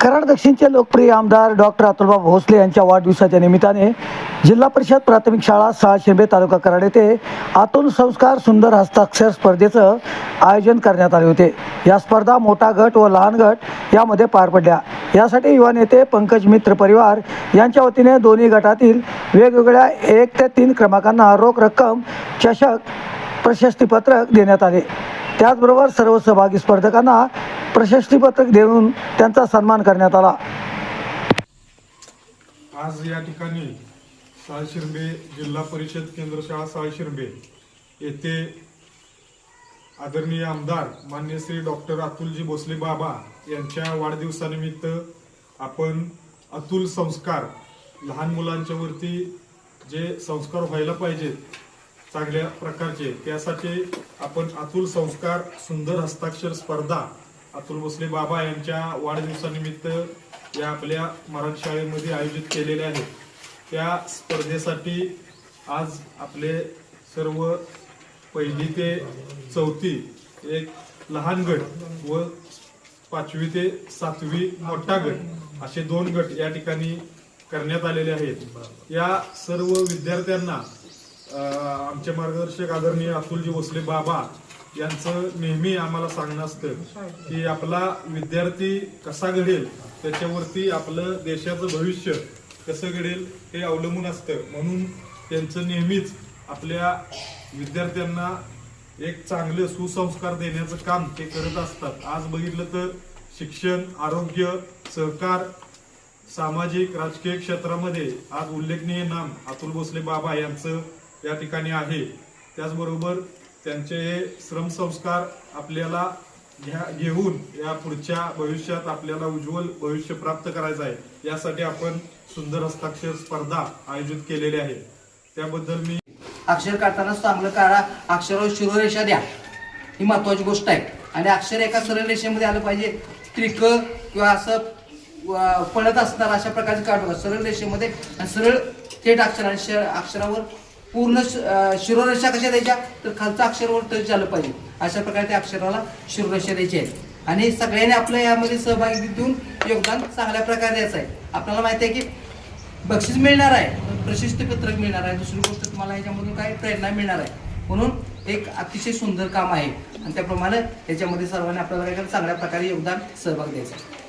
कराड दक्षिणचे लोकप्रिय आमदार डॉक्टर अतुलबाब भोसले यांच्या वाढदिवसाच्या निमित्ताने जिल्हा परिषद प्राथमिक शाळा सहाशेंबे तालुका कराड येथे आतून संस्कार सुंदर हस्ताक्षर स्पर्धेचं आयोजन करण्यात आले होते. या स्पर्धा मोठा गट व लहान गट यामध्ये पार पडल्या. यासाठी युवा नेते पंकज मित्र परिवार यांच्या वतीने दोन्ही गटातील वेगवेगळ्या एक ते तीन क्रमांकांना रोख रक्कम चषक प्रशस्तीपत्रक देण्यात आले. त्याचबरोबर सर्व सहभागी स्पर्धकांना प्रशस्तीपत्रक देऊन त्यांचा सन्मान करण्यात आला. आज या ठिकाणी साळशिरबे जिल्हा परिषद केंद्र शाळा साळशिरबे येथे आदरणीय आमदार मान्य श्री डॉक्टर अतुलजी भोसले बाबा यांच्या वाढदिवसानिमित्त आपण अतुल संस्कार लहान मुलांच्या वरती जे संस्कार व्हायला पाहिजेत चांगल्या प्रकारचे त्यासाठी आपण अतुल संस्कार सुंदर हस्ताक्षर स्पर्धा अतुल भोसले बाबा यांच्या वाढदिवसानिमित्त या आपल्या मराठी शाळेमध्ये आयोजित केलेल्या आहेत. त्या स्पर्धेसाठी आज आपले सर्व पहिली ते चौथी एक लहान गट व पाचवी ते सातवी मोठा गट असे दोन गट या ठिकाणी करण्यात आलेले आहेत. या सर्व विद्यार्थ्यांना आमचे मार्गदर्शक आदरणीय अतुलजी भोसले बाबा यांचं नेहमी आम्हाला सांगणं असतं की आपला विद्यार्थी कसा घडेल त्याच्यावरती आपलं देशाचं भविष्य कसं घडेल हे अवलंबून असतं. म्हणून त्यांचं नेहमीच आपल्या विद्यार्थ्यांना एक चांगले सुसंस्कार देण्याचं काम ते करत असतात. आज बघितलं तर शिक्षण आरोग्य सहकार सामाजिक राजकीय क्षेत्रामध्ये आज उल्लेखनीय नाम अतुल भोसले बाबा यांचं या ठिकाणी आहे. त्याचबरोबर त्यांचे हे श्रमसंस्कार आपल्याला घ्या घेऊन या पुढच्या भविष्यात आपल्याला उज्ज्वल भविष्य प्राप्त करायचं आहे. यासाठी आपण सुंदर हस्ताक्षर स्पर्धा आयोजित केलेली आहे. त्याबद्दल मी अक्षर काढताना चांगलं काढा. अक्षरावर शिरोरेषा द्या. ही महत्वाची गोष्ट आहे. आणि अक्षर एका सरळ रेषेमध्ये आलं पाहिजे. त्रिक किंवा असं पळत असणार अशा प्रकारचे काढू सरळ रेषेमध्ये सरळ थेट अक्षर आणि श- अक्षरावर पूर्ण शिरोरेषा कशा द्यायच्या? तर खालचं अक्षरवर टच झालं पाहिजे. अशा प्रकारे त्या अक्षराला शिरोरेषा द्यायची आहे. आणि सगळ्यांनी आपलं यामध्ये सहभागी देऊन योगदान चांगल्या प्रकारे द्यायचं आहे. आपल्याला माहिती आहे की बक्षीस मिळणार आहे प्रशस्ती पत्रक मिळणार आहे. दुसरी गोष्ट तुम्हाला याच्यामधून काय प्रेरणा मिळणार आहे. म्हणून एक अतिशय सुंदर काम आहे. आणि त्याप्रमाणे याच्यामध्ये सर्वांनी आपल्याला काय चांगल्या प्रकारे योगदान सहभाग द्यायचा आहे.